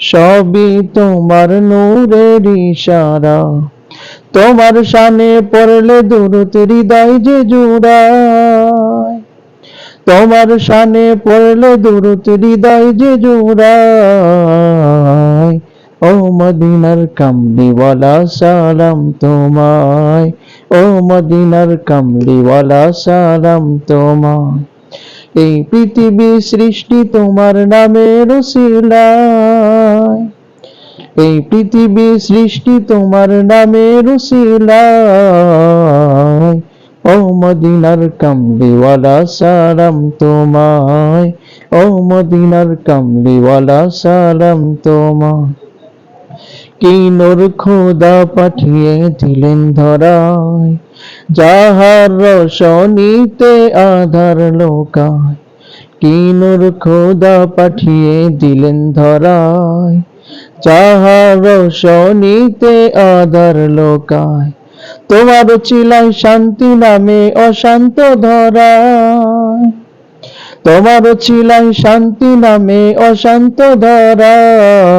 সবই তোমার নূরের ইশারা। তোমার শানে পড়লে দূরত হৃদয় যে জুড়ায়। তোমার শানে পড়লে দূরত হৃদয় যে জুড়ায়। ও মদিনার কামলিওয়ালা, সালাম তোমায়। ও মদিনার কামলিওয়ালা, সালাম তোমায়। এই পৃথিবী সৃষ্টি তোমার নামের শিলায় এই পৃথিবী সৃষ্টি তোমার নামের শিলায় ও মদিনার কামলিওয়ালা, সালাম তোমায়। ও মদিনার কামলিওয়ালা, সালাম তোমায়। কি নূর খোদা পাঠিয়ে দিলেন ধরায়, যাহার রোশনীতে আধার লোকায়। কি নূর খোদা পাঠিয়ে দিলেন ধরায়, যাহার রোশনীতে আধার লোকায়। তোমার চিলাই শান্তি নামে অশান্ত ধরায়। তোমার চিলাই শান্তি নামে অশান্ত ধরায়।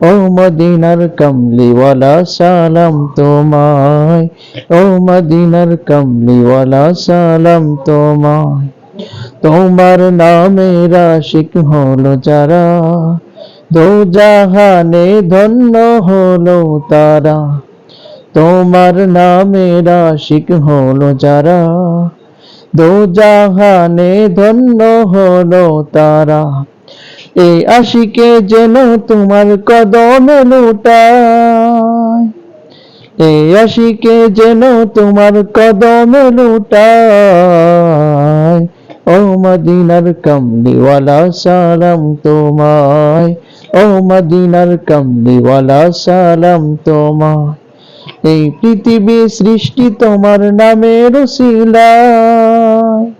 ও মদিনার কামলিওয়ালা সালাম তোমায় ও মদিনার কামলিওয়ালা সালাম তোমায় তোমার নামের আশিক হলো যারা দো জাহানে ধন্য হলো তারা তোমার নামের আশিক হলো যারা দো জাহানে ধন্য হলো তারা এই আশিকে যেন তোমার কদমে লুটায়। এই আশিকে যেন তোমার কদমে লুটায়। ও মদিনার কামলিওয়ালা, সালাম তোমায়। ও মদিনার কামলিওয়ালা, সালাম তোমায়। এই পৃথিবী সৃষ্টি তোমার নামের শিলায়